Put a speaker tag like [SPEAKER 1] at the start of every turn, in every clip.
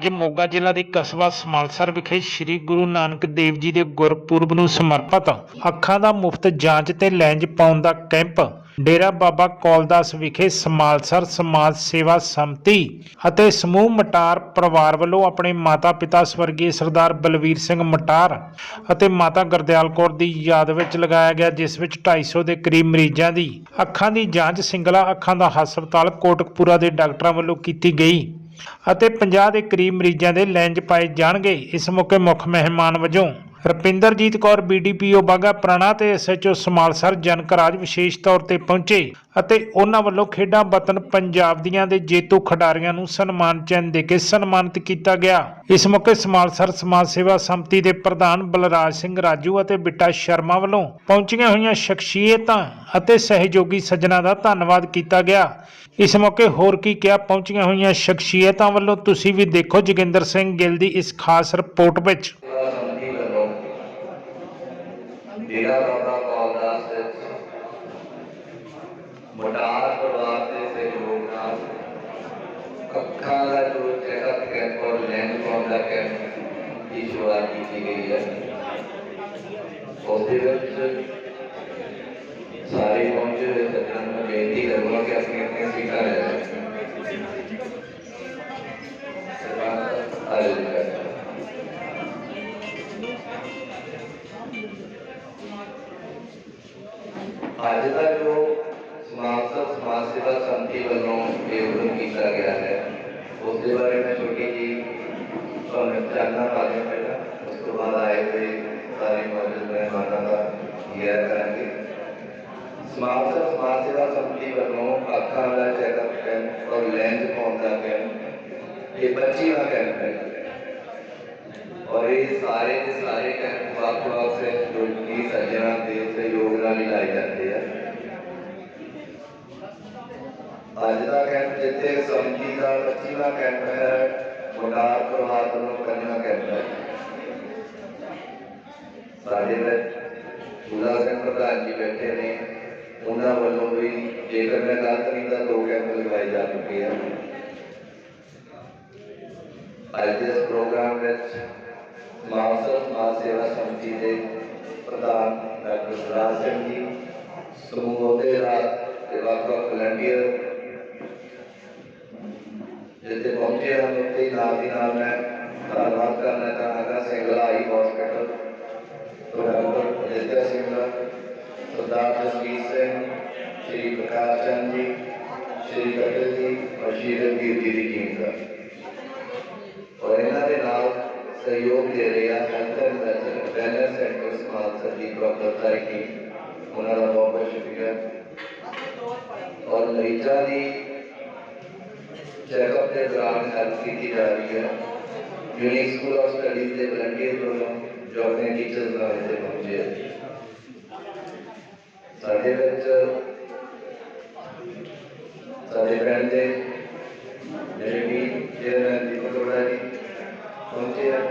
[SPEAKER 1] ਅੱਜ ਮੋਗਾ ਜ਼ਿਲ੍ਹਾ ਦੇ ਕਸਬਾ ਸਮਾਲਸਰ ਵਿਖੇ ਸ੍ਰੀ ਗੁਰੂ ਨਾਨਕ ਦੇਵ ਜੀ ਦੇ ਗੁਰਪੁਰਬ ਨੂੰ ਸਮਰਪਿਤ ਅੱਖਾਂ ਦਾ ਮੁਫਤ ਜਾਂਚ ਤੇ ਲੈਂਜ ਪਾਉਣ ਦਾ ਕੈਂਪ ਡੇਰਾ ਬਾਬਾ ਕੌਲਦਾਸ ਵਿਖੇ ਸਮਾਲਸਰ ਸਮਾਜ ਸੇਵਾ ਸੰਮਤੀ ਅਤੇ ਸਮੂਹ ਮਟਾਰ ਪਰਿਵਾਰ ਵੱਲੋਂ ਆਪਣੇ ਮਾਤਾ-ਪਿਤਾ ਸਵਰਗੀ ਸਰਦਾਰ ਬਲਵੀਰ ਸਿੰਘ ਮਟਾਰ ਅਤੇ ਮਾਤਾ ਗੁਰਦਿਆਲ ਕੌਰ ਦੀ ਯਾਦ ਵਿੱਚ ਲਗਾਇਆ ਗਿਆ, ਜਿਸ ਵਿੱਚ 250 ਦੇ ਕਰੀਬ ਮਰੀਜ਼ਾਂ ਦੀ ਅੱਖਾਂ ਦੀ ਜਾਂਚ, ਸਿੰਗਲਾ ਅੱਖਾਂ ਦਾ ਹਸਪਤਾਲ ਕੋਟਕਪੂਰਾ ਦੇ ਡਾਕਟਰਾਂ ਵੱਲੋਂ ਕੀਤੀ ਗਈ। ਅਤੇ 50 ਦੇ ਕਰੀਬ ਮਰੀਜ਼ਾਂ ਦੇ ਲੈਂਜ ਪਾਏ ਜਾਣਗੇ। ਇਸ ਮੌਕੇ ਮੁੱਖ ਮਹਿਮਾਨ ਵਜੋਂ ਰਪਿੰਦਰਜੀਤ ਕੌਰ ਬੀਡੀਪੀਓ ਬਾਗਾ ਪ੍ਰਾਣਾ ਤੇ ਐਸਐਚਓ ਸਮਾਲਸਰ ਜਨਕ ਰਾਜ ਵਿਸ਼ੇਸ਼ ਤੌਰ ਤੇ ਪਹੁੰਚੇ ਅਤੇ ਉਹਨਾਂ ਵੱਲੋਂ ਖੇਡਾਂ ਵਤਨ ਪੰਜਾਬ ਦੀਆਂ ਦੇ ਜੇਤੂ ਖਿਡਾਰੀਆਂ ਨੂੰ ਸਨਮਾਨ ਚਿੰਨ੍ਹ ਦੇ ਕੇ ਸਨਮਾਨਿਤ ਕੀਤਾ ਗਿਆ। ਇਸ ਮੌਕੇ ਸਮਾਲਸਰ ਸਮਾਜ ਸੇਵਾ ਸੰਮਤੀ ਦੇ ਪ੍ਰਧਾਨ ਬਲਰਾਜ ਸਿੰਘ ਰਾਜੂ ਅਤੇ ਬਿੱਟਾ ਸ਼ਰਮਾ ਵੱਲੋਂ ਪਹੁੰਚੀਆਂ ਹੋਈਆਂ ਸ਼ਖਸੀਅਤਾਂ ਅਤੇ ਸਹਿਯੋਗੀ ਸੱਜਣਾ ਦਾ ਧੰਨਵਾਦ ਕੀਤਾ ਗਿਆ। ਇਸ ਮੌਕੇ ਹੋਰ ਕੀ ਕਿਹਾ, ਪਹੁੰਚੀਆਂ ਹੋਈਆਂ ਸ਼ਖਸੀਅਤਾਂ ਵੱਲੋਂ ਤੁਸੀਂ ਵੀ ਦੇਖੋ ਜੋਗਿੰਦਰ ਸਿੰਘ ਗਿੱਲ ਦੀ ਇਸ ਖਾਸ ਰਿਪੋਰਟ ਵਿੱਚ।
[SPEAKER 2] ਡੇਰਾ ਬਾਬਾ ਕੌਲਦਾਸ ਵਿੱਚ ਮੋਟਾਰ ਪਰਿਵਾਰ ਦੇ ਸਹਿਯੋਗ ਨਾਲ ਅੱਖਾਂ ਦਾ ਜੋ ਚੈੱਕਅਪ ਕੈਂਪ ਔਰ ਲੈਂਸ ਪਾਉਣ ਦਾ ਕੈਂਪ ਦੀ ਸ਼ੁਰੂਆਤ ਕੀਤੀ ਗਈ ਹੈ ਉਸ ਦੇ ਵਿੱਚ ਸਾਰੇ ਅੱਜ ਦਾ ਜੋ ਸਮਾਜ ਦਾ ਸਮਾਜ ਸੇਵਾ ਸੰਮਤੀ ਵੱਲੋਂ ਇਹ ਉਦਮ ਕੀਤਾ ਗਿਆ ਹੈ ਉਸ ਦੇ ਬਾਰੇ ਮੈਂ ਛੋਟੀ ਜੀ ਤੁਹਾਨੂੰ ਜਾਣਨਾ ਪਾਉਂਦਾ ਪਹਿਲਾਂ ਉਸ ਤੋਂ ਬਾਅਦ ਆਏ ਹੋਏ ਸਾਰੇ ਮੌਜੂਦ ਮਹਿਮਾਨਾਂ ਦਾ ਗਿਆਨ ਕਰਾਂਗੇ ਸਮਾਜ ਦਾ ਸਮਾਜ ਸੇਵਾ ਸੰਮਤੀ ਵੱਲੋਂ ਅੱਖਾਂ ਦਾ ਚੈੱਕਅਪ ਕੈਂਪ ਔਰ ਲੈਂਸ ਪਾਉਣ ਦਾ ਕੈਂਪ ਇਹ 25ਵਾਂ ਕੈਂਪ ਹੈ ਔਰ ਇਹ ਸਾਰੇ ਦੇ ਸਾਰੇ ज़िंदगी का पच्चीवा कैंटर है गुरदार प्रभात कन्या कैंटर साढ़े पूजा सिंह प्रधान जी बैठे ने उन्होंने वालों भी जेकर मैं गलत नहीं तो दो कैंप लगाए जा चुके हैं। अज इस प्रोग्राम महासव समाज सेवा समिति के प्रधान डॉक्टर सरदार सिंह जी, समूह के वक्त वक्त वलंटियर ਜੀ ਸਮੂਹ ਅਹੁਦੇਦਾਰ ਤੇ ਵੱਖ ਵੱਖ ਵਲੰਟੀਅਰ ਜਿੱਥੇ ਪਹੁੰਚੇ ਹਨ ਉੱਥੇ ਹੀ ਨਾਲ ਦੀ ਨਾਲ ਮੈਂ ਧੰਨਵਾਦ ਕਰਨਾ ਚਾਹਾਂਗਾ ਸਿੰਗਲਾ ਆਈ ਹਸਪੀਟਲ ਚੈੱਕਅਪ ਦੇ ਦੌਰਾਨ ਹੈਲਪ ਕੀਤੀ ਜਾ ਰਹੀ ਹੈ ਯੂਨਿਕ ਸਕੂਲ ਆਫ ਸਟੱਡੀਜ਼ ਦੇ ਵਲੰਟੀਅਰ ਵੱਲੋਂ ਜੋ ਆਪਣੇ ਟੀਚਰਸ ਨਾਲ ਇੱਥੇ ਪਹੁੰਚੇ ਹੈ ਸਾਡੇ ਵਿੱਚ ਸਾਡੇ ਪਿੰਡ ਦੇ ਮੇਰੇ ਵੀ ਚੇਅਰਮੈਨ ਦੀਪਕ ਅਰੋੜਾ ਜੀ ਪਹੁੰਚੇ ਆ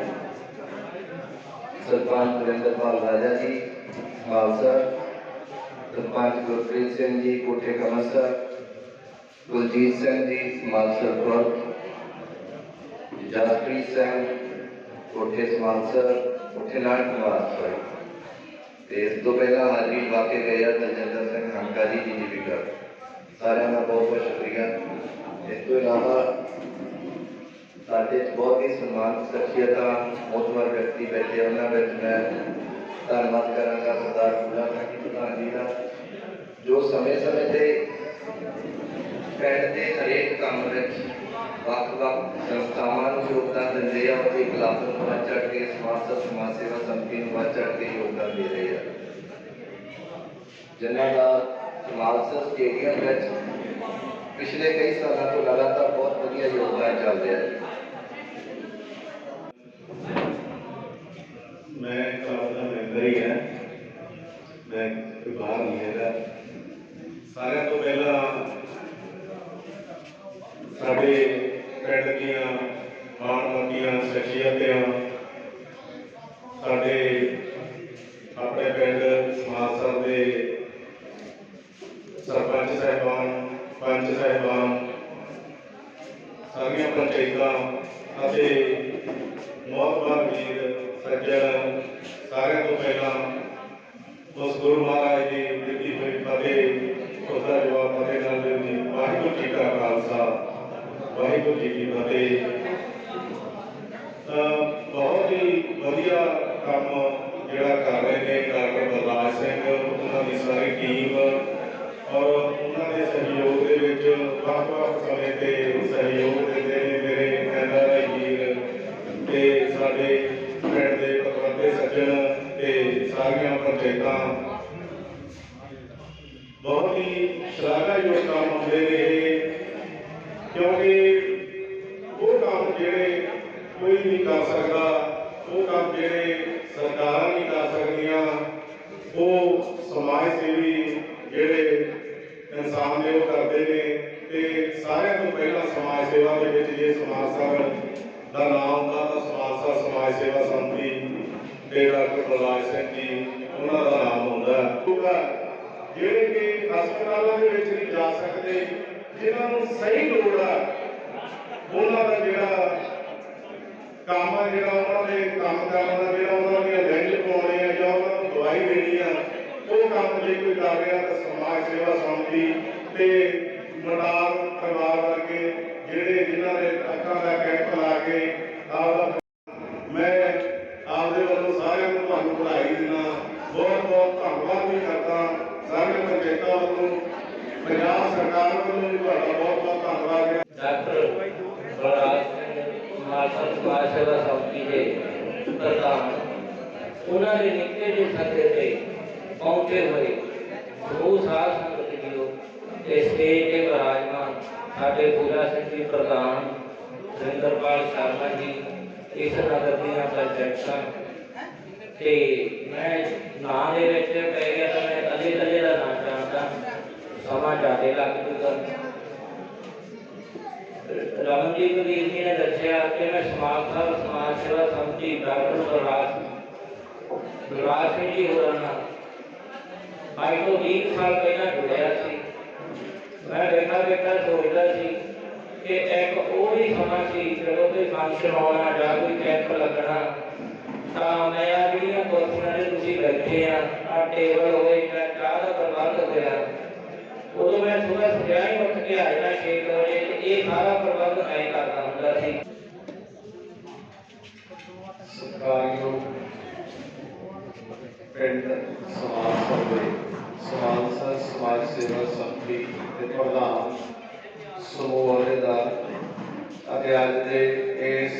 [SPEAKER 2] ਸਰਪੰਚ ਵਰਿੰਦਰਪਾਲ ਰਾਜਾ ਜੀ ਖਾਲਸਾ ਸਰਪੰਚ ਗੁਰਪ੍ਰੀਤ ਸਿੰਘ ਜੀ ਕੋਠੇ ਕਮਸਾ ਗੁਲਜੀਤ ਸਿੰਘ ਜੀ ਸਮਾਲਸਰ ਕੋਲ ਜਸਪ੍ਰੀਤ ਸਿੰਘ ਕੋਠੇ ਸਮਾਲਸਰ ਕੋਠੇ ਲਾਲ ਕੁਮਾਰ ਸੋਰੀ ਤੇ ਇਸ ਤੋਂ ਪਹਿਲਾਂ ਹਾਜ਼ਰੀ ਲਵਾ ਕੇ ਗਏ ਆ ਤਜਿੰਦਰ ਸਿੰਘ ਹੰਕਾ ਜੀ ਜੀ ਵੀ ਕਰ ਸਾਰਿਆਂ ਦਾ ਬਹੁਤ ਬਹੁਤ ਸ਼ੁਕਰੀਆ ਇਸ ਤੋਂ ਇਲਾਵਾ ਸਾਡੇ 'ਚ ਬਹੁਤ ਹੀ ਸਨਮਾਨ ਸ਼ਖਸੀਅਤਾਂ ਮੋਤਵਰ ਵਿਅਕਤੀ ਬੈਠੇ ਉਹਨਾਂ ਵਿੱਚ ਮੈਂ ਧੰਨਵਾਦ ਕਰਾਂਗਾ ਸਰਦਾਰ ਪੂਰਾ ਸਿੰਘ ਪ੍ਰਧਾਨ ਜੀ ਦਾ ਜੋ ਸਮੇਂ-ਸਮੇਂ ਤੇ ਪਿੰਡ ਦੇ ਹਰੇਕ ਕੰਮ ਵਿੱਚ ਵੱਖ-ਵੱਖ ਸੰਸਥਾਵਾਂ ਨੂੰ ਯੋਗਦਾਨ ਦਿੰਦੇ ਆ ਅਤੇ ਕਲੱਬ ਨੂੰ ਵੱਧ ਚੜ੍ਹ ਕੇ ਸਮਾਜ ਸੇਵਾ ਸਮਾਜ ਸੇਵਾ ਸੰਮਤੀ ਨੂੰ ਵੱਧ ਚੜ੍ਹ ਕੇ ਯੋਗਦਾਨ ਦੇ ਰਹੇ ਆ ਜਿਨ੍ਹਾਂ ਦਾ ਸਮਾਲਸਰ ਸਟੇਡੀਅਮ ਵਿੱਚ ਪਿਛਲੇ ਕਈ ਸਾਲਾਂ ਤੋਂ ਲਗਾਤਾਰ ਬਹੁਤ ਵਧੀਆ ਯੋਗਦਾਨ ਚੱਲ ਰਿਹਾ ਹੈ
[SPEAKER 3] ਮੈਂ ਕਲੱਬ ਦਾ ਮੈਂਬਰ ਹੀ ਹਾਂ ਮੈਂ ਕੋਈ ਵਾਹਿਗੁਰੂ ਬਹੁਤ ਹੀ ਵਧੀਆ ਕੰਮ ਜਿਹੜਾ ਕਰ ਰਹੇ ਨੇ ਡਾਕਟਰ ਬਲਰਾਜ ਸਿੰਘ, ਉਹਨਾਂ ਦੀ ਸਾਰੀ ਟੀਮ ਔਰ ਉਹਨਾਂ ਦੇ ਸਹਿਯੋਗ ਦੇ ਵਿੱਚ ਵੱਖ-ਵੱਖ ਸਮੇਂ ਤੇ a ese മാത്രമാണ് ਪੰਚਾਇਤਾਂ ਤੇ ਮੈਂ ਨਾਂ
[SPEAKER 4] ਦੇ ਵਿੱਚ ਪੈ ਗਿਆ ਤਾਂ ਮੈਂ ਅਜੇ ਕੱਲੇ ਦਾ ਨਾਂ ਜਾਣਦਾ ਸਮਾਂ ਜ਼ਿਆਦੇ ਲੱਗ ਜੂਗਾ ਰਮਨਜੀਤ ਵੀਰ ਜੀ ਨੇ ਦੱਸਿਆ ਕਿ ਮੈਂ ਸਮਾਜ ਸੇਵਾ ਸਮਾਜ ਸੇਵਾ ਸੰਮਤੀ ਡਾਕਟਰ ਬਲਰਾਜ ਬਲਰਾਜ ਸਿੰਘ ਜੀ ਹੋਰਾਂ ਨਾਲ ਅੱਜ ਤੋਂ 20 ਸਾਲ ਪਹਿਲਾਂ ਜੁੜਿਆ ਸੀ ਮੈਂ ਦੇਖਾ ਦੇਖਾ ਸੋਚਦਾ ਸੀ ਕਿ ਇੱਕ ਉਹ ਵੀ ਸਮਾਂ ਸੀ ਜਦੋਂ ਕੋਈ ਫੰਕਸ਼ਨ ਆਉਣਾ ਜਾਂ ਕੋਈ ਕੈਂਪ ਲੱਗਣਾ ਤਾਂ ਮੈਂ ਜਿਹੜੀਆਂ ਕੁਰਸੀਆਂ ਤੇ ਤੁਸੀਂ ਬੈਠੇ ਆ ਆ ਟੇਬਲ ਹੋਏ ਜਾਂ ਚਾਹ ਦਾ ਪ੍ਰਬੰਧ ਹੋਇਆ ਉਦੋਂ ਮੈਂ ਸੁਬਹ ਸਵੇਰੇ ਹੀ ਉੱਠ ਕੇ ਆ ਜਾਣਾ 6 ਵਜੇ ਤੇ ਇਹ ਸਾਰਾ ਪ੍ਰਬੰਧ ਮੈਂ ਕਰਦਾ ਹੁੰਦਾ ਸੀ।
[SPEAKER 3] ਸਰਕਾਰੀਓ, ਪਿੰਡ ਸਮਾਜ ਸਭੇ ਸਮਾਜ ਸ- ਸਮਾਜ ਸੇਵਾ ਸੰਮਤੀ ਦੇ ਪ੍ਰਧਾਨ ਸਮੂਹ ਅਹੁਦੇਦਾਰ ਅਤੇ ਅੱਜ ਦੇ ਇਸ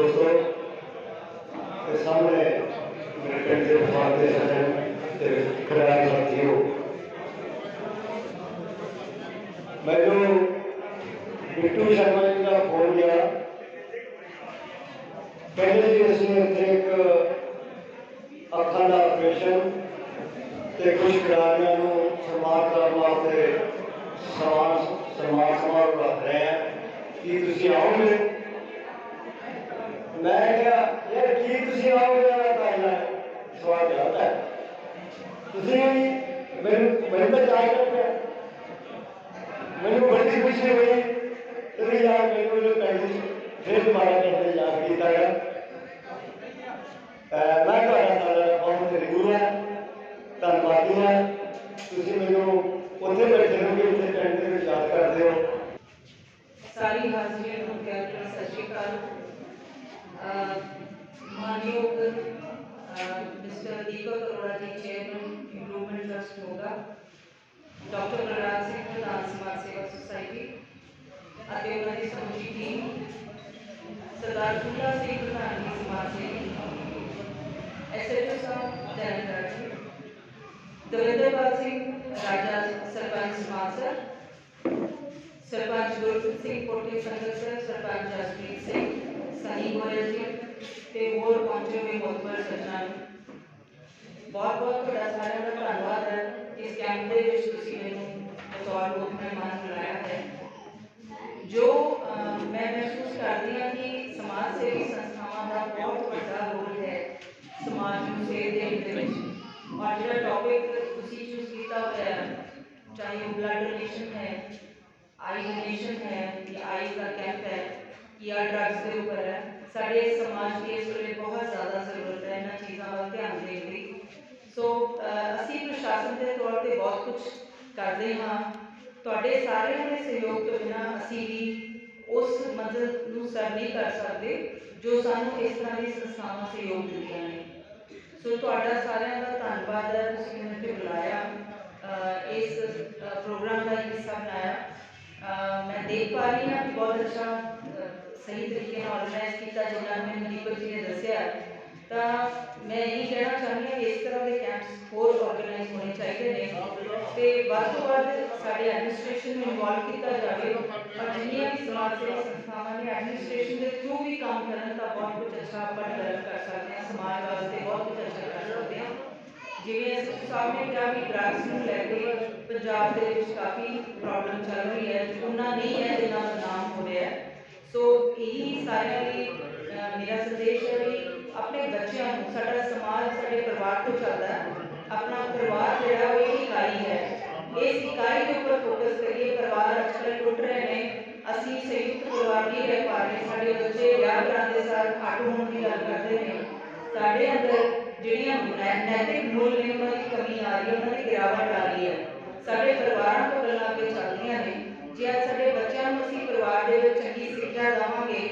[SPEAKER 5] ਆਓਗੇ ਮੈਂ ਕਿਹਾ ਯਾਰ ਕੀ ਤੁਸੀਂ ਆਓਗੇ ਨਾ ਪਹਿਲਾਂ ਸਵਾਲ ਜਾਂਦਾ ਹੈ ਤੁਸੀਂ ਮੈਨੂੰ ਮੈਨੂੰ ਤਾਂ ਚਾਹੀਦਾ ਪਿਆ ਮੈਨੂੰ ਬੜੀ ਖੁਸ਼ੀ ਹੋਈ ਤੇ ਯਾਰ ਮੈਨੂੰ ਇਹ ਪੈਸੇ ਫਿਰ ਦੁਬਾਰਾ ਕਹਿੰਦੇ ਯਾਦ ਕੀਤਾ ਗਿਆ ਅਹ ਮੈਂ ਤੁਹਾਡਾ ਸਾਡਾ ਬਹੁਤ ਰਿਗੂਲਰ ਹੈ ਧੰਨਵਾਦੀ ਹਾਂ ਤੁਸੀਂ ਮੈਨੂੰ ਉੱਥੇ ਬੈਠੇ ਰਹੋਗੇ ਉੱਥੇ ਪਿੰਡ ਦੇ ਵਿੱਚ ਯਾਦ ਕਰਦੇ ਹੋ
[SPEAKER 6] ਸਾਰੀ ਹਾਜ਼ਰੀਆਂ ਨੂੰ ਪਿਆਰ ਭਰੀ ਸਤਿ ਸ਼੍ਰੀ ਅਕਾਲ ਅਹ ਮਾਨਯੋਗ ਅਹ mister mister Deepak Arora ji chairman improvement trust ਹੋਗਾ ਡਾਕਟਰ ਪ੍ਰਗਟ ਸਿੰਘ ਪ੍ਰਧਾਨ ਸਮਾਜ ਸੇਵਾ ਸੁਸਾਇਟੀ ਅਤੇ ਉਹਨਾਂ ਦੀ ਸਮੁੱਚੀ ਟੀਮ ਸਰਦਾਰ ਫੂਲਾ ਸਿੰਘ ਪ੍ਰਧਾਨ ਜੀ ਸਮਾਜ ਸੇਵੀ ਐਸਐਚਓ ਸਾਹਿਬ ਜਨਰਲ ਜੀ ਦਵਿੰਦਰਪਾਲ ਸਿੰਘ ਰਾਜਾ ਸਰਪੰਚ ਸਮਾਸਰ ਸਰਪੰਚ ਗੁਰਪ੍ਰੀਤ ਸਿੰਘ ਕੋਟੇ ਸੰਗਤ ਸਰ ਸਰਪੰਚ ਜਸਪ੍ਰੀਤ ਸਿੰਘ ਸਨੀ ਗੋਇਲ ਜੀ ਤੇ ਹੋਰ ਪਹੁੰਚੇ ਹੋਏ ਮੋਤਬਰ ਸੱਜਣਾਂ ਨੂੰ ਬਹੁਤ ਬਹੁਤ ਤੁਹਾਡਾ ਸਾਰਿਆਂ ਦਾ ਧੰਨਵਾਦ ਹੈ ਇਸ ਕੈਂਪ ਦੇ ਵਿੱਚ ਤੁਸੀਂ ਮੈਨੂੰ ਬਤੌਰ ਮੁੱਖ ਮਹਿਮਾਨ ਬੁਲਾਇਆ ਹੈ ਜੋ ਅਹ, ਮੈਂ ਮਹਿਸੂਸ ਕਰਦੀ ਹਾਂ ਕਿ ਸਮਾਜ ਸੇਵੀ ਸੰਸਥਾਵਾਂ ਦਾ ਬਹੁਤ ਵੱਡਾ ਰੋਲ ਹੈ ਸਮਾਜ ਨੂੰ ਸੇਧ ਦੇਣ ਦੇ ਵਿੱਚ ਔਰ ਜਿਹੜਾ ਟੌਪਿਕ ਤੁਸੀਂ ਚੂਜ਼ ਕੀਤਾ ਹੋਇਆ ਹੈ ਚਾਹੇ ਉਹ ਬਲੱਡ ਡੋਨੇਸ਼ਨ ਹੈ ਆਈ ਡੋਨੇਸ਼ਨ ਹੈ ਜਾਂ ਆਈ ਦਾ ਕੈਂਪ ਹੈ ਜਾਂ ਡਰੱਗਸ ਦੇ ਉੱਪਰ ਹੈ। ਸਾਡੇ ਸਮਾਜ ਦੀ ਇਸ ਵੇਲੇ ਬਹੁਤ ਜ਼ਿਆਦਾ ਜ਼ਰੂਰਤ ਹੈ ਇਹਨਾਂ ਚੀਜ਼ਾਂ ਵੱਲ ਧਿਆਨ ਦੇਣ ਦੀ। ਸੋ ਅਸੀਂ ਪ੍ਰਸ਼ਾਸਨ ਦੇ ਤੌਰ ਤੇ ਬਹੁਤ ਕੁਝ ਕਰਦੇ ਹਾਂ। ਤੁਹਾਡੇ ਸਾਰਿਆਂ ਦੇ ਸਹਿਯੋਗ ਤੋਂ ਬਿਨਾਂ ਅਸੀਂ ਵੀ ਉਸ ਮੰਜ਼ਿਲ ਨੂੰ ਸਰ ਨਹੀਂ ਕਰ ਸਕਦੇ ਜੋ ਸਾਨੂੰ ਇਸ ਤਰ੍ਹਾਂ ਦੀ ਸੰਸਥਾਵਾਂ ਸਹਿਯੋਗ ਦਿੰਦੀਆਂ ਨੇ। ਸੋ ਤੁਹਾਡਾ ਸਾਰਿਆਂ ਦਾ ਧੰਨਵਾਦ ਹੈ। ਤੁਸੀਂ ਮੈਨੂੰ ਇੱਥੇ ਬੁਲਾਇਆ ਇਸ ਪ੍ਰੋਗਰਾਮ ਦਾ ਹਿੱਸਾ ਬਣਾਇਆ। ਅਹ, ਮੈਂ ਦੇਖ ਪਾ ਰਹੀ ਹਾਂ ਕਿ ਬਹੁਤ ਅੱਛਾ ਅਹ, ਸਹੀ ਤਰੀਕੇ ਨਾਲ ਆਰਗੇਨਾਈਜ਼ ਕੀਤਾ ਜਿੰਨਾ ਮੈਨੂੰ ਦੀਪਕ ਜੀ ਨੇ ਦੱਸਿਆ ਤਾਂ ਮੈਂ ਇਹ ਕਹਿਣਾ ਚਾਹੁੰਦੀ ਹਾਂ ਕਿ ਇਸ ਤਰ੍ਹਾਂ ਦੇ ਕੈਂਪਸ ਹੋਰ ਆਰਗੇਨਾਈਜ਼ ਹੋਣੇ ਚਾਹੀਦੇ ਨੇ ਤੇ ਵੱਧ ਤੋਂ ਵੱਧ ਸਾਡੇ ਐਡਮਿਨਿਸਟ੍ਰੇਸ਼ਨ ਨੂੰ ਇਨਵੋਲਵ ਕੀਤਾ ਜਾਵੇ। ਔਰ ਜਿੰਨੀਆਂ ਵੀ ਸਮਾਜ ਸੇਵੀ ਸੰਸਥਾਵਾਂ ਨੇ ਐਡਮਿਨਿਸਟ੍ਰੇਸ਼ਨ ਦੇ ਥਰੂ ਵੀ ਕੰਮ ਕਰਨ ਤਾਂ ਬਹੁਤ ਕੁਝ ਅੱਛਾ ਆਪਾਂ ਡਿਵੈਲਪ ਕਰ ਸਕਦੇ ਹਾਂ ਸਮਾਜ ਵਾਸਤੇ ਬਹੁਤ ਕੁਝ ਅੱਛਾ ਕਰ ਸਕਦੇ ਹਾਂ। ਜਿਵੇਂ ਅਸੀਂ ਸਾਹਿਬ ਨੇ ਕਿਹਾ ਵੀ ਡਰੱਗਸ ਨੂੰ ਲੈ ਕੇ ਪੰਜਾਬ ਦੇ ਵਿੱਚ ਕਾਫੀ ਪ੍ਰੋਬਲਮ ਚੱਲ ਰਹੀ ਹੈ ਉਹਨਾਂ ਨਹੀਂ ਹੈ ਜਿੰਨਾ ਬਦਨਾਮ ਹੋ ਰਿਹਾ ਹੈ ਸੋ ਇਹੀ ਸਾਰਿਆਂ ਲਈ ਅਹ, ਮੇਰਾ ਸੰਦੇਸ਼ ਹੈ ਵੀ ਆਪਣੇ ਬੱਚਿਆਂ ਨੂੰ ਸਾਡਾ ਸਮਾਜ ਸਾਡੇ ਪਰਿਵਾਰ ਤੋਂ ਚੱਲਦਾ ਹੈ ਆਪਣਾ ਪਰਿਵਾਰ ਜਿਹੜਾ ਉਹ ਇੱਕ ਇਕਾਈ ਹੈ ਇਸ ਇਕਾਈ ਦੇ ਉੱਪਰ ਫੋਕਸ ਕਰੀਏ ਪਰਿਵਾਰ ਅੱਜਕੱਲ੍ਹ ਟੁੱਟ ਰਹੇ ਨੇ ਅਸੀਂ ਸੰਯੁਕਤ ਪਰਿਵਾਰ ਨਹੀਂ ਰਹਿ ਪਾ ਰਹੇ ਸਾਡੇ ਬੱਚੇ ਵਿਆਹ ਕਰਾਉਂਦੇ ਸਾਰ ਅੱਡ ਹੋਣ ਦੀ ਗੱਲ ਕਰਦੇ ਨੇ ਸਾਡੇ ਅੰਦਰ ਜਿਹੜੀਆਂ ਨੈ- ਨੈਤਿਕ ਮੁੱਲ ਨੇ ਉਹਨਾਂ ਦੀ ਕਮੀ ਆ ਰਹੀ ਹੈ, ਉਹਨਾਂ ਦੀ ਗਿਰਾਵਟ ਆ ਰਹੀ ਹੈ। ਸਾਡੇ ਪਰਿਵਾਰਾਂ ਤੋਂ ਗੱਲਾਂ ਅੱਗੇ ਚੱਲਦੀਆਂ ਨੇ। ਜੇ ਅੱਜ ਸਾਡੇ ਬੱਚਿਆਂ ਨੂੰ ਅਸੀਂ ਪਰਿਵਾਰ ਦੇ ਵਿੱਚ ਚੰਗੀ ਸਿੱਖਿਆ ਦੇਵਾਂਗੇ,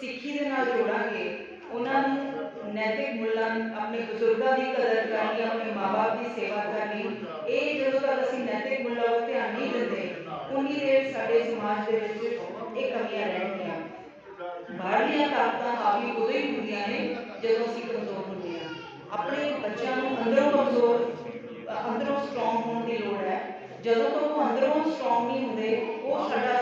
[SPEAKER 6] ਸਿੱਖੀ ਦੇ ਨਾਲ ਜੋੜਾਂਗੇ, ਉਹਨਾਂ ਨੂੰ ਨੈਤਿਕ ਮੁੱਲਾਂ ਆਪਣੇ ਬਜ਼ੁਰਗਾਂ ਦੀ ਕਦਰ ਕਰਨੀ, ਆਪਣੇ ਮਾਪੇ ਦੀ ਸੇਵਾ ਕਰਨੀ, ਇਹ ਜਦੋਂ ਤੱਕ ਅਸੀਂ ਨੈਤਿਕ ਮੁੱਲਾਂ ਵੱਲ ਧਿਆਨ ਨਹੀਂ ਦਿੰਦੇ, ਉਨੀ ਦੇਰ ਸਾਡੇ ਸਮਾਜ ਦੇ ਵਿੱਚ ਇਹ ਕਮੀਆਂ ਰਹਿਣਗੀਆਂ। ਬਾਹਰਲੀਆਂ ਤਾਕਤਾਂ ਹਾਵੀ ਉਦੋਂ ਹੀ ਹੁੰਦੀਆਂ ਨੇ ਜਦੋਂ ਅਸੀਂ ਕਮਜ਼ੋਰ ਹੁੰਦੇ ਹਾਂ ਆਪਣੇ ਬੱਚਿਆਂ ਨੂੰ ਅੰਦਰੋਂ ਕਮਜ਼ੋਰ ਅੰਦਰੋਂ ਸਟਰੋਂਗ ਹੋਣ ਦੀ ਲੋੜ ਹੈ। ਜਦੋਂ ਤੋਂ ਉਹ ਅੰਦਰੋਂ ਸਟਰੋਂਗ ਨਹੀਂ ਹੁੰਦੇ, ਉਹ ਸਾਡਾ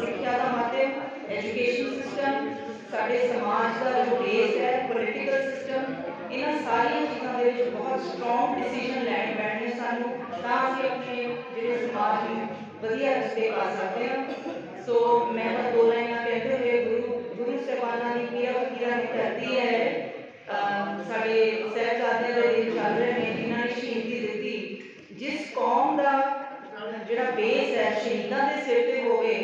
[SPEAKER 6] ਸਿੱਖਿਆ ਦਾ ਮਾਧਿਅਮ ਐਜੂਕੇਸ਼ਨ ਸਿਸਟਮ ਸਾਡੇ ਸਮਾਜ ਦਾ ਜੋ ਬੇਸ ਹੈ ਪੋਲੀਟੀਕਲ ਸਿਸਟਮ ਇਹਨਾਂ ਸਾਰੀਆਂ ਚੀਜ਼ਾਂ ਦੇ ਵਿੱਚ ਬਹੁਤ ਸਟਰੋਂਗ ਡਿਸੀਜਨ ਲੈਣੇ ਪੈਣਗੇ ਸਾਨੂੰ। ਤਾਂ ਅਸੀਂ ਆਪਣੇ ਜਿਹੜੇ ਸਮਾਜ ਨੂੰ ਵਧੀਆ ਰਸਤੇ ਪਾ ਸਕਦੇ ਹਾਂ। ਸੋ ਮੈਂ ਤਾਂ ਦੋ ਲਾਈਨਾਂ ਕਹਿੰਦੇ ਹੋਏ ਗੁਰੂ ਗੁਰੂ ਸਾਹਿਬਾਨਾਂ ਦੀ ਪੀਰਾ ਫਕੀਰਾਂ ਦੀ ਧਰਤੀ ਹੈ। ਸਾਡੇ ਸਹਿਬਜ਼ਾਦਿਆਂ ਦੇ ਦਿਨ ਚੱਲ ਰਹੇ ਨੇ ਜਿਨ੍ਹਾਂ ਨੇ ਸ਼ਹੀਦੀ ਦਿੱਤੀ। ਜਿਸ ਕੌਮ ਦਾ ਅਹ, ਜਿਹੜਾ ਬੇਸ ਹੈ ਸ਼ਹੀਦਾਂ ਦੇ ਸਿਰ ਤੇ ਹੋਵੇ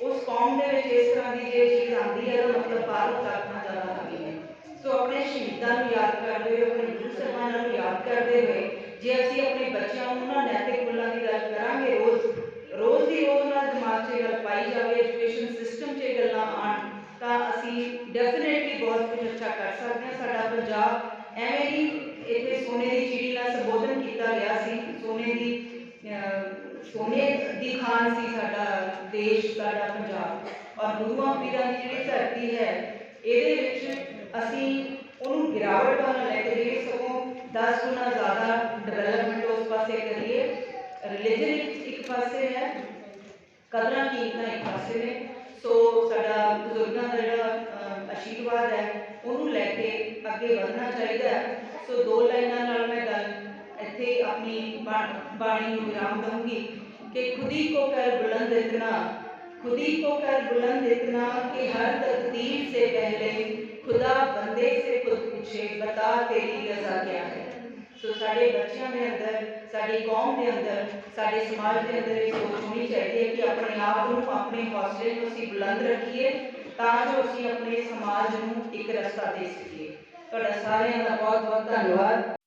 [SPEAKER 6] ਉਸ ਕੌਮ ਦੇ ਵਿੱਚ ਇਸ ਤਰ੍ਹਾਂ ਦੀ ਜੇ ਚੀਜ਼ ਆਉਂਦੀ ਹੈ ਤਾਂ ਮਤਲਬ ਬਾਹਰੋਂ ਤਾਕਤਾਂ ਜ਼ਿਆਦਾ ਆਉਂਦੀਆਂ ਨੇ ਸੋ ਆਪਣੇ ਸ਼ਹੀਦਾਂ ਨੂੰ ਯਾਦ ਕਰਦੇ ਹੋਏ ਆਪਣੇ ਗੁਰੂ ਸਾਹਿਬਾਨਾਂ ਨੂੰ ਯਾਦ ਕਰਦੇ ਹੋਏ ਜੇ ਅਸੀਂ ਆਪਣੇ ਬੱਚਿਆਂ ਨੂੰ ਉਹਨਾਂ ਨੈਤਿਕ ਮੁੱਲਾਂ ਦੀ ਗੱਲ ਕਰਾਂਗੇ ਰੋਜ਼ ਰੋਜ਼ ਦੀ ਰੋਜ਼ ਨਾਲ ਦਿਮਾਗ 'ਚ ਇਹ ਗੱਲ ਪਾਈ ਜਾਵੇ ਐਜੂਕੇਸ਼ਨ ਪੰਜਾਬ ਔਰ ਗੁਰੂਆਂ ਪੀਰਾਂ ਦੀ ਜਿਹੜੀ ਧਰਤੀ ਹੈ ਇਹਦੇ ਵਿੱਚ ਅਸੀਂ ਉਹਨੂੰ ਗਿਰਾਵਟ ਵੱਲ ਲੈ ਕੇ ਜਾਈਏ ਸਗੋਂ 10 ਗੁਣਾ ਜ਼ਿਆਦਾ ਡਿਵੈਲਪਮੈਂਟ ਉਸ ਪਾਸੇ ਕਰੀਏ ਰਿਲੀਜਨ ਇੱਕ ਇੱਕ ਪਾਸੇ ਹੈ ਕਦਰਾਂ ਕੀਮਤਾਂ ਇੱਕ ਪਾਸੇ ਨੇ ਸੋ ਸਾਡਾ ਬਜ਼ੁਰਗਾਂ ਦਾ ਜਿਹੜਾ ਅਹ, ਆਸ਼ੀਰਵਾਦ ਹੈ ਉਹਨੂੰ ਲੈ ਕੇ ਅੱਗੇ ਵਧਣਾ ਚਾਹੀਦਾ ਹੈ ਸੋ ਦੋ ਲਾਈਨਾਂ ਨਾਲ ਮੈਂ ਗੱਲ ਇੱਥੇ ਆਪਣੀ ਬਾ- ਬਾਣੀ ਨੂੰ ਵਿਰਾਮ ਦਊਂਗੀ ਕਿ ਖੁਦੀ ਕੋ ਕਰ ਬੁਲੰਦ ਇਤਨਾ खुदी को कर बुलंद इतना कि हर तकदीर से पहले खुदा बंदे से खुद पूछे बता तेरी रजा क्या है। तो सो सारे बच्चों के अंदर साड़ी कौम के अंदर, साढ़े समाज के अंदर एक सोच होनी चाहिए कि अपने आप को अपने हौसले को असं बुलंद रखिए जो असं अपने समाज में एक रस्ता दे सकी। तो सारे का बहुत बहुत धन्यवाद।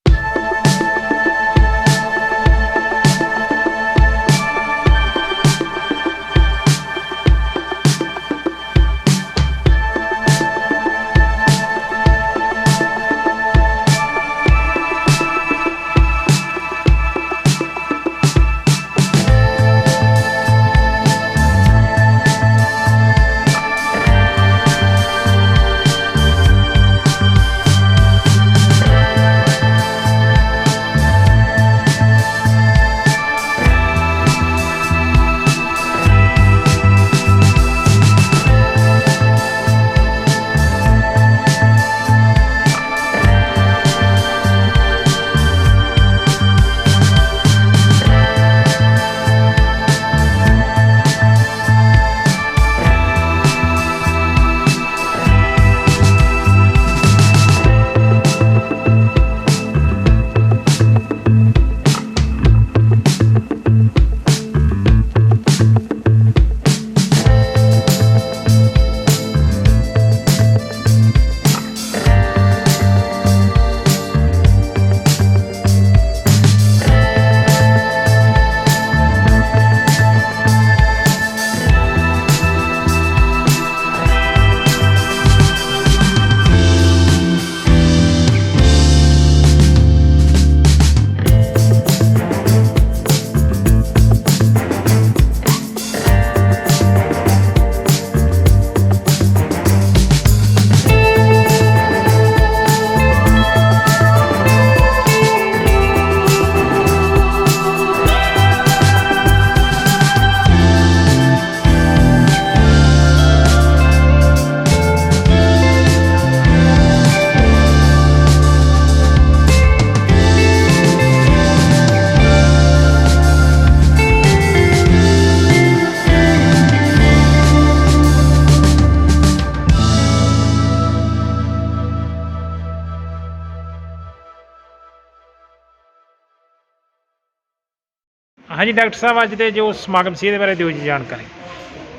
[SPEAKER 1] ਹਾਂਜੀ ਡਾਕਟਰ ਸਾਹਿਬ, ਅੱਜ ਦੇ ਜੋ ਸਮਾਗਮ ਸੀ, ਇਹਦੇ ਬਾਰੇ ਦਿਓ ਜੀ ਜਾਣਕਾਰੀ।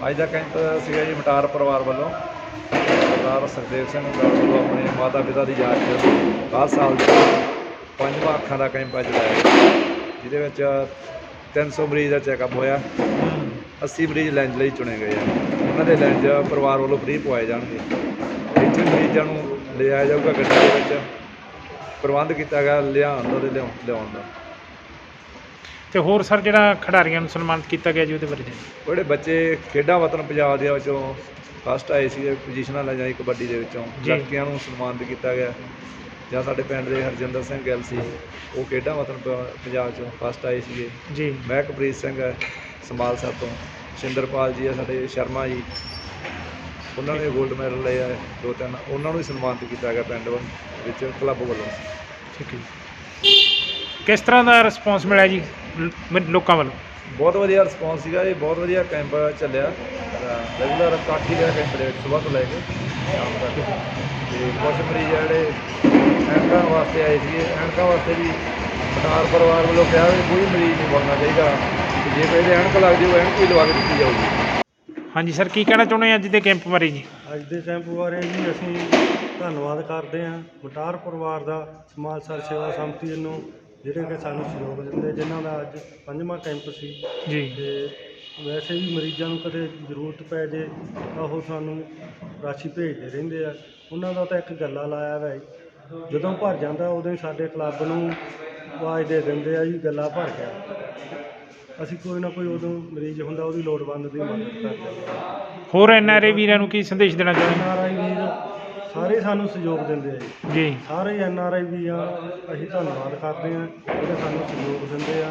[SPEAKER 7] ਅੱਜ ਦਾ ਕੈਂਪ ਸੀਗਾ ਜੀ ਮਟਾਰ ਪਰਿਵਾਰ ਵੱਲੋਂ। ਸਰਦਾਰ ਸੁਖਦੇਵ ਸਿੰਘ ਗਾਲ ਵੱਲੋਂ ਆਪਣੇ ਮਾਤਾ ਪਿਤਾ ਦੀ ਯਾਦ 'ਚ ਹਰ ਸਾਲ ਦੇ ਪੰਜਵਾਂ ਅੱਖਾਂ ਦਾ ਕੈਂਪ ਅੱਜ ਲਾਇਆ ਗਿਆ ਜਿਹਦੇ ਵਿੱਚ 300 ਮਰੀਜ਼ ਦਾ ਚੈੱਕਅਪ ਹੋਇਆ। 80 ਮਰੀਜ਼ ਲੈਂਜ ਲਈ ਚੁਣੇ ਗਏ ਆ। ਉਹਨਾਂ ਦੇ ਲੈਂਜ ਪਰਿਵਾਰ ਵੱਲੋਂ ਫ੍ਰੀ ਪਵਾਏ ਜਾਣਗੇ। ਇੱਥੇ ਮਰੀਜ਼ਾਂ ਨੂੰ ਲਿਆਇਆ ਜਾਊਗਾ ਗੱਡੀ ਦੇ ਵਿੱਚ। ਪ੍ਰਬੰਧ ਕੀਤਾ ਗਿਆ ਲਿਆਉਣ ਦਾ ਤੇ ਲਿਆਉਣ ਲਿਆਉਣ ਦਾ।
[SPEAKER 1] ਤੇ ਹੋਰ ਸਰ ਜਿਹੜਾ ਖਿਡਾਰੀਆਂ ਨੂੰ ਸਨਮਾਨਿਤ ਕੀਤਾ ਗਿਆ ਜੀ ਉਹਦੇ ਬਾਰੇ ਦਿਓ
[SPEAKER 7] ਜਿਹੜੇ ਬੱਚੇ ਖੇਡਾਂ ਵਤਨ ਪੰਜਾਬ ਦੇ ਵਿੱਚੋਂ ਫਸਟ ਆਏ ਸੀ ਪੋਜੀਸ਼ਨਾਂ ਲੈ ਜਾਈ ਕਬੱਡੀ ਦੇ ਵਿੱਚੋਂ।
[SPEAKER 1] ਜੀ।
[SPEAKER 7] ਲੜਕੀਆਂ ਨੂੰ ਸਨਮਾਨਿਤ ਕੀਤਾ ਗਿਆ। ਜਾਂ ਸਾਡੇ ਪਿੰਡ ਦੇ ਹਰਜਿੰਦਰ ਸਿੰਘ ਗਿੱਲ ਸੀ ਉਹ ਖੇਡਾਂ ਵਤਨ ਪ- ਪੰਜਾਬ ਚੋਂ ਫਸਟ ਆਏ ਸੀਗੇ।
[SPEAKER 1] ਜੀ।
[SPEAKER 7] ਮਹਿਕਪ੍ਰੀਤ ਸਿੰਘ ਹੈ ਸਮਾਲ ਸਾਹਿਬ ਤੋਂ। ਸਿੰਦਰਪਾਲ ਜੀ ਆ ਸਾਡੇ ਸ਼ਰਮਾ ਜੀ। ਉਹਨਾਂ ਨੇ 골ਡ ਮੈਡਲ ਲਏ ਆ ਦੋ ਤਿੰਨ ਉਹਨਾਂ ਨੂੰ ਵੀ ਸਨਮਾਨਿਤ ਕੀਤਾ ਗਿਆ ਪਿੰਡ ਵਿੱਚ ਕਲੱਬ ਵੱਲੋਂ।
[SPEAKER 1] ਠੀਕ ਹੈ ਜੀ। ਕਿਸ ਤਰ੍ਹਾਂ ਦਾ ਰਿਸਪੌਂਸ ਮਿਲਿਆ ਜੀ? ਮ- ਲੋਕਾਂ ਵੱਲੋਂ?
[SPEAKER 7] ਬਹੁਤ ਵਧੀਆ ਰਿਸਪੌਂਸ ਸੀਗਾ ਇਹ ਬਹੁਤ ਵਧੀਆ ਕੈਂਪ ਚੱਲਿਆ। ਰੈਗੂਲਰ ਕਾਠੀ ਰਿਹਾ ਕੈਂਪ ਦੇ ਵਿੱਚ ਸਵੇਰ ਤੋਂ ਲੈ ਕੇ ਸ਼ਾਮ ਤੱਕ। ਤੇ ਕੁਝ ਮਰੀਜ਼ ਆ ਜਿਹੜੇ ਐਨਕਾਂ ਵਾਸਤੇ ਆਏ ਸੀਗੇ ਐਨਕਾਂ ਵਾਸਤੇ ਵੀ ਸਰਕਾਰ ਪਰਿਵਾਰ ਵੱਲੋਂ ਕਿਹਾ ਵੀ ਕੋਈ ਮਰੀਜ਼ ਨਹੀਂ ਬਣਨਾ ਚਾਹੀਦਾ। ਤੇ ਜੇ ਕੋਈ ਦੇ ਐਨਕ ਲੱਗ ਜਾਊ ਐਨਕ ਵੀ ਲਵਾ ਕੇ ਦਿੱਤੀ ਜਾਊਗੀ।
[SPEAKER 1] ਹਾਂਜੀ ਸਰ ਕੀ ਕਹਿਣਾ ਚਾਹੁੰਦੇ ਹੋ ਅੱਜ ਦੇ ਕੈਂਪ ਬਾਰੇ ਜੀ?
[SPEAKER 5] ਅੱਜ ਦੇ ਕੈਂਪ ਬਾਰੇ ਜੀ ਅਸੀਂ ਧੰਨਵਾਦ ਕਰਦੇ ਹਾਂ। ਮਟਾਰ ਪਰਿਵਾਰ ਦਾ ਸਮਾਜ ਸਰ ਸੇਵਾ ਸੰਮਤੀ ਨੂੰ ਜਿਹੜੇ ਕਿ ਸਾਨੂੰ ਸਹਿਯੋਗ ਦਿੰਦੇ ਜਿਨ੍ਹਾਂ ਦਾ ਅੱਜ ਪੰਜਵਾਂ ਕੈਂਪ ਸੀ।
[SPEAKER 1] ਜੀ।
[SPEAKER 5] ਤੇ ਵੈਸੇ ਵੀ ਮਰੀਜ਼ਾਂ ਨੂੰ ਕਦੇ ਜ਼ਰੂਰਤ ਪੈ ਜੇ ਤਾਂ ਉਹ ਸਾਨੂੰ ਰਾਸ਼ੀ ਭੇਜਦੇ ਰਹਿੰਦੇ ਆ। ਉਹਨਾਂ ਦਾ ਤਾਂ ਇੱਕ ਗੱਲਾ ਲਾਇਆ ਹੋਇਆ ਜੀ। ਜਦੋਂ ਭਰ ਜਾਂਦਾ ਉਦੋਂ ਹੀ ਸਾਡੇ ਕਲੱਬ ਨੂੰ ਆਵਾਜ਼ ਦੇ ਦਿੰਦੇ ਆ ਜੀ ਗੱਲਾ ਭਰ ਗਿਆ। ਅਸੀਂ ਕੋਈ ਨਾ ਕੋਈ ਉਦੋਂ ਮਰੀਜ਼ ਹੁੰਦਾ ਉਹਦੀ ਲੋੜਵੰਦ ਦੀ ਮਦਦ ਕਰਦੇ ਹਾਂ
[SPEAKER 1] ਹੋਰ ਐਨਆਰਏ ਵੀਰਾਂ ਨੂੰ ਕੀ ਸੰਦੇਸ਼ ਦੇਣਾ ਚਾਹੁੰਦੇ?
[SPEAKER 5] ਵੀਰ ਸਾਰੇ ਸਾਨੂੰ ਸਹਿਯੋਗ ਦਿੰਦੇ ਆ ਜੀ।
[SPEAKER 1] ਜੀ।
[SPEAKER 5] ਸਾਰੇ ਐਨ ਆਰ ਆਈ ਵੀ ਆ ਅਸੀਂ ਧੰਨਵਾਦ ਕਰਦੇ ਆ ਜਿਹੜੇ ਸਾਨੂੰ ਸਹਿਯੋਗ ਦਿੰਦੇ ਆ।